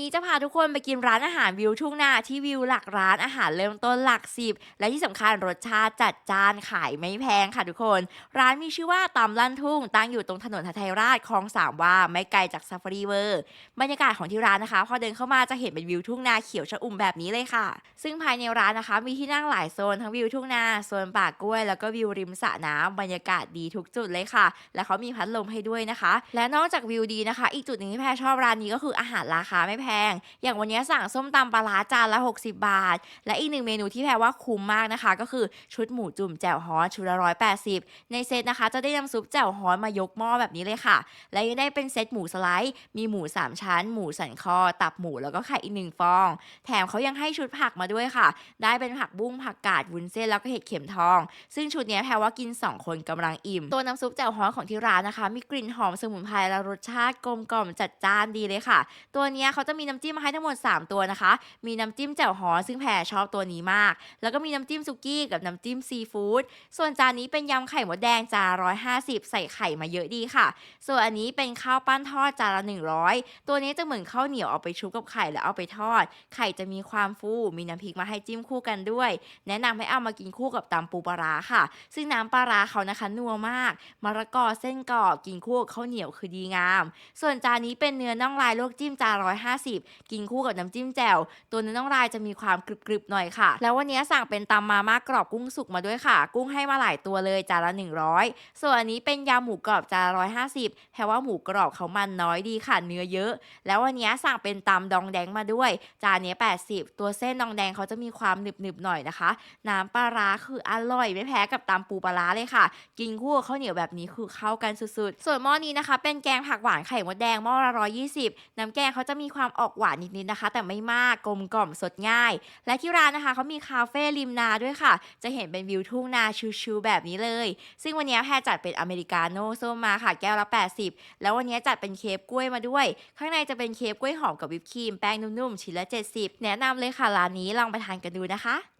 นี้จะพาทุกคนไปกินร้านอาหารวิวทุ่งนาที่วิวหลักร้านอาหารเริ่มต้นหลักสิบและที่สำคัญรสชาติจัดจ้านขายไม่แพงค่ะทุกคน ร้านมีชื่อว่าตำลั่นทุ่ง ตั้งอยู่ตรงถนนทัทยราชคลองสามว่าไม่ไกลจากซาฟารีเวอร์บรรยากาศของที่ร้านนะคะ พอเดินเข้ามาจะเห็นเป็นวิวทุ่งนาเขียวชอุ่มแบบนี้เลยค่ะ ซึ่งภายในร้านนะคะ มีที่นั่งหลายโซนทั้งวิวทุ่งนาโซนป่ากล้วย แล้วก็วิวริมสระน้ำบรรยากาศดีทุกจุดเลยค่ะ และเขามีพัดลมให้ด้วยนะคะ และนอกจากวิวดีนะคะ อีกจุดหนึ่งที่แพรชอบร้านนี้ก็คืออาหารราคาไม่แพง อย่างวันนี้สั่งส้มตำปลาร้าจานละ 60 บาท และอีกหนึ่งเมนูที่แพรว่าคุ้มมากนะคะ ก็คือชุดหมูจุ่มแจ่วฮ้อนชุดละ180ในเซตนะคะ จะได้น้ำซุปแจ่วฮ้อนมายกหม้อแบบนี้เลยค่ะ และยังได้เป็นเซตหมูสไลด์มีหมู 3 ชั้น หมูสันคอ ตับหมูแล้วก็ไข่อีกหนึ่งฟอง แถมเขายังให้ชุดผักมาด้วยค่ะ ได้เป็นผักบุ้งผักกาดวุ้นเส้นแล้วก็เห็ดเข็มทอง ซึ่งชุดนี้แพรว่ากิน 2 คนกำลังอิ่ม ตัวน้ำซุปแจ่วฮ้อนของที่ร้านนะคะ มีกลิ่นหอมสมุนไพรและรสชาติกลมกล่อมจัดจ้านดีเลยค่ะ ตัวนี้เขาจะมีีน้ำจิ้มมาให้ทั้งหมด 3 ตัวนะคะ มีน้ำจิ้มแจ่วฮอซึ่งแพรชอบตัวนี้มาก แล้วก็มีน้ำจิ้มซุกี้กับน้ำจิ้มซีฟู้ด ส่วนจานนี้เป็นยำไข่มดแดงจาน150 ใส่ไข่มาเยอะดีค่ะ ส่วนอันนี้เป็นข้าวปั้นทอดจานละ 100 ตัวนี้จะเหมือนข้าวเหนียวเอาไปชุบกับไข่แล้วเอาไปทอด ไข่จะมีความฟู มีน้ำพริกมาให้จิ้มคู่กันด้วย แนะนำให้เอามากินคู่กับตำปูปลาค่ะ ซึ่งน้ำปลาร้าเขานะคะนัวมากมะละกอเส้นกรอบกินคู่กับข้าวเหนียวคือดีงาม ส่วนจานนี้เป็นเนื้อน่องลายลวกจิ้มจาน150กินคู่กับน้ำจิ้มแจ่ว ตัวเนื้อน่องลายจะมีความกรึบๆหน่อยค่ะ แล้ววันนี้สั่งเป็นตำมาม่ากรอบกุ้งสุกมาด้วยค่ะ กุ้งให้มาหลายตัวเลยจานละ 100 ส่วนอันนี้เป็นยำหมูกรอบจานละ150แปลว่าหมูกรอบเขามันน้อยดีค่ะเนื้อเยอะ แล้ววันนี้สั่งเป็นตำดองแดงมาด้วย จานนี้ 80 ตัวเส้นดองแดงเขาจะมีความหนึบๆหน่อยนะคะ น้ำปลาร้าคืออร่อยไม่แพ้กับตำปูปลาร้าเลยค่ะ กินคู่กับข้าวเหนียวแบบนี้คือเข้ากันสุดๆ ส่วนหม้อนี้นะคะ เป็นแกงผักหวานไข่มดแดงหม้อละ120 น้ำแกงเขาจะมีความออกหวานนิดๆนะคะ แต่ไม่มากกลมกล่อมสดง่าย และที่ร้านนะคะเขามีคาเฟ่ริมนาด้วยค่ะ จะเห็นเป็นวิวทุ่งนาชิวๆแบบนี้เลย ซึ่งวันนี้แพรจัดเป็นอเมริกาโน่ส้มมาค่ะแก้วละ 80 แล้ววันนี้จัดเป็นเค้กกล้วยมาด้วย ข้างในจะเป็นเค้กกล้วยหอมกับวิปครีมแป้งนุ่มๆชิ้นละ 70 แนะนำเลยค่ะร้านนี้ลองไปทานกันดูนะคะ